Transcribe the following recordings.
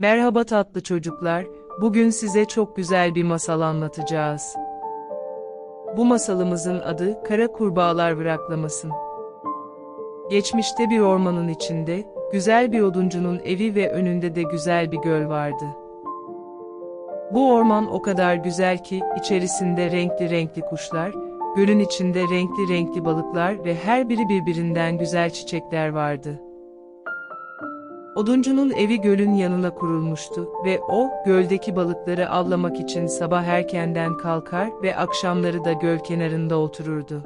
Merhaba tatlı çocuklar, bugün size çok güzel bir masal anlatacağız. Bu masalımızın adı Kara Kurbağalar Bıraklamasın. Geçmişte bir ormanın içinde, güzel bir oduncunun evi ve önünde de güzel bir göl vardı. Bu orman o kadar güzel ki, içerisinde renkli renkli kuşlar, gölün içinde renkli renkli balıklar ve her biri birbirinden güzel çiçekler vardı. Oduncunun evi gölün yanına kurulmuştu ve o, göldeki balıkları avlamak için sabah erkenden kalkar ve akşamları da göl kenarında otururdu.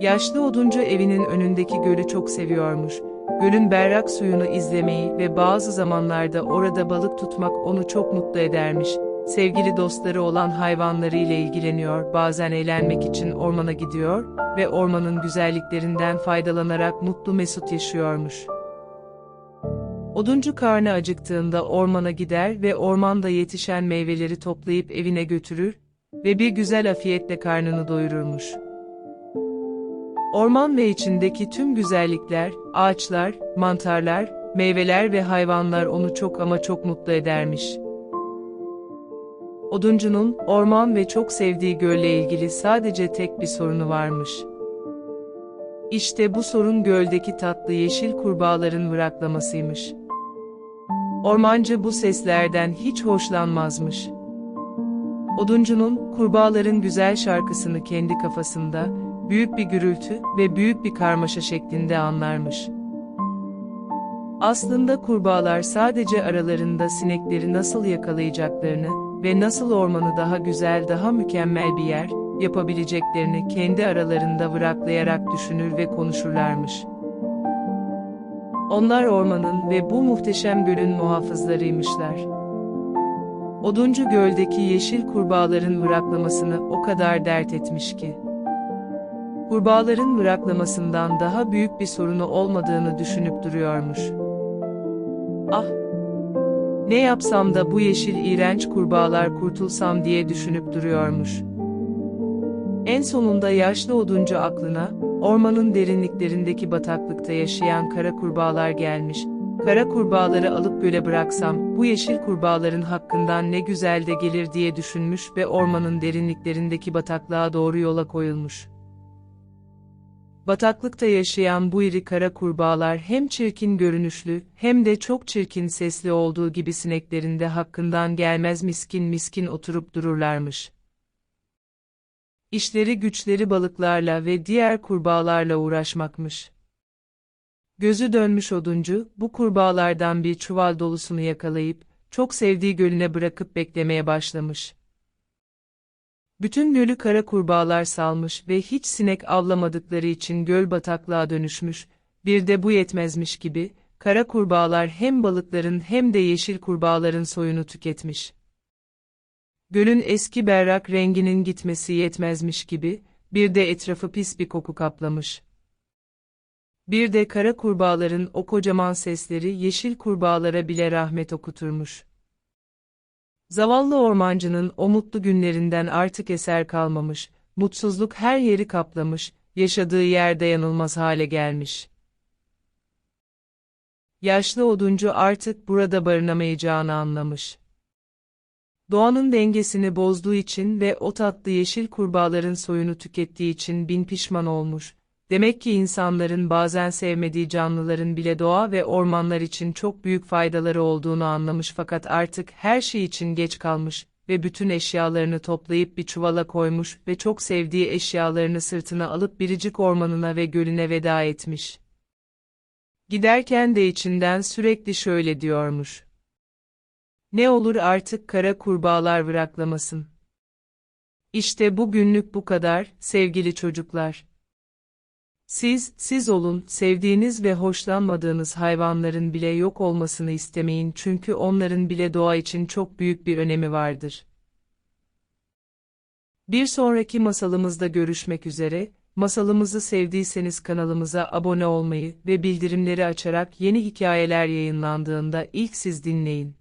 Yaşlı oduncu evinin önündeki gölü çok seviyormuş. Gölün berrak suyunu izlemeyi ve bazı zamanlarda orada balık tutmak onu çok mutlu edermiş. Sevgili dostları olan hayvanları ile ilgileniyor, bazen eğlenmek için ormana gidiyor ve ormanın güzelliklerinden faydalanarak mutlu mesut yaşıyormuş. Oduncu karnı acıktığında ormana gider ve ormanda yetişen meyveleri toplayıp evine götürür ve bir güzel afiyetle karnını doyururmuş. Orman ve içindeki tüm güzellikler, ağaçlar, mantarlar, meyveler ve hayvanlar onu çok ama çok mutlu edermiş. Oduncunun, orman ve çok sevdiği gölle ilgili sadece tek bir sorunu varmış. İşte bu sorun göldeki tatlı yeşil kurbağaların vıraklamasıymış. Ormancı bu seslerden hiç hoşlanmazmış. Oduncunun, kurbağaların güzel şarkısını kendi kafasında, büyük bir gürültü ve büyük bir karmaşa şeklinde anlarmış. Aslında kurbağalar sadece aralarında sinekleri nasıl yakalayacaklarını ve nasıl ormanı daha güzel daha mükemmel bir yer yapabileceklerini kendi aralarında vıraklayarak düşünür ve konuşurlarmış. Onlar ormanın ve bu muhteşem gölün muhafızlarıymışlar. Oduncu göldeki yeşil kurbağaların vıraklamasını o kadar dert etmiş ki. Kurbağaların vıraklamasından daha büyük bir sorunu olmadığını düşünüp duruyormuş. Ah! Ne yapsam da bu yeşil iğrenç kurbağalar kurtulsam diye düşünüp duruyormuş. En sonunda yaşlı oduncu aklına, ormanın derinliklerindeki bataklıkta yaşayan kara kurbağalar gelmiş, kara kurbağaları alıp göle bıraksam, bu yeşil kurbağaların hakkından ne güzel de gelir diye düşünmüş ve ormanın derinliklerindeki bataklığa doğru yola koyulmuş. Bataklıkta yaşayan bu iri kara kurbağalar hem çirkin görünüşlü, hem de çok çirkin sesli olduğu gibi sineklerinde hakkından gelmez miskin miskin oturup dururlarmış. İşleri güçleri balıklarla ve diğer kurbağalarla uğraşmakmış. Gözü dönmüş oduncu, bu kurbağalardan bir çuval dolusunu yakalayıp, çok sevdiği gölüne bırakıp beklemeye başlamış. Bütün gölü kara kurbağalar salmış ve hiç sinek avlamadıkları için göl bataklığa dönüşmüş, bir de bu yetmezmiş gibi, kara kurbağalar hem balıkların hem de yeşil kurbağaların soyunu tüketmiş. Gölün eski berrak renginin gitmesi yetmezmiş gibi, bir de etrafı pis bir koku kaplamış. Bir de kara kurbağaların o kocaman sesleri yeşil kurbağalara bile rahmet okuturmuş. Zavallı ormancının o mutlu günlerinden artık eser kalmamış, mutsuzluk her yeri kaplamış, yaşadığı yer dayanılmaz hale gelmiş. Yaşlı oduncu artık burada barınamayacağını anlamış. Doğanın dengesini bozduğu için ve o tatlı yeşil kurbağaların soyunu tükettiği için bin pişman olmuş, Demek ki insanların bazen sevmediği canlıların bile doğa ve ormanlar için çok büyük faydaları olduğunu anlamış fakat artık her şey için geç kalmış ve bütün eşyalarını toplayıp bir çuvala koymuş ve çok sevdiği eşyalarını sırtına alıp biricik ormanına ve gölüne veda etmiş. Giderken de içinden sürekli şöyle diyormuş. Ne olur artık kara kurbağalar bıraklamasın. İşte bu günlük bu kadar, sevgili çocuklar. Siz, siz olun, sevdiğiniz ve hoşlanmadığınız hayvanların bile yok olmasını istemeyin çünkü onların bile doğa için çok büyük bir önemi vardır. Bir sonraki masalımızda görüşmek üzere, masalımızı sevdiyseniz kanalımıza abone olmayı ve bildirimleri açarak yeni hikayeler yayınlandığında ilk siz dinleyin.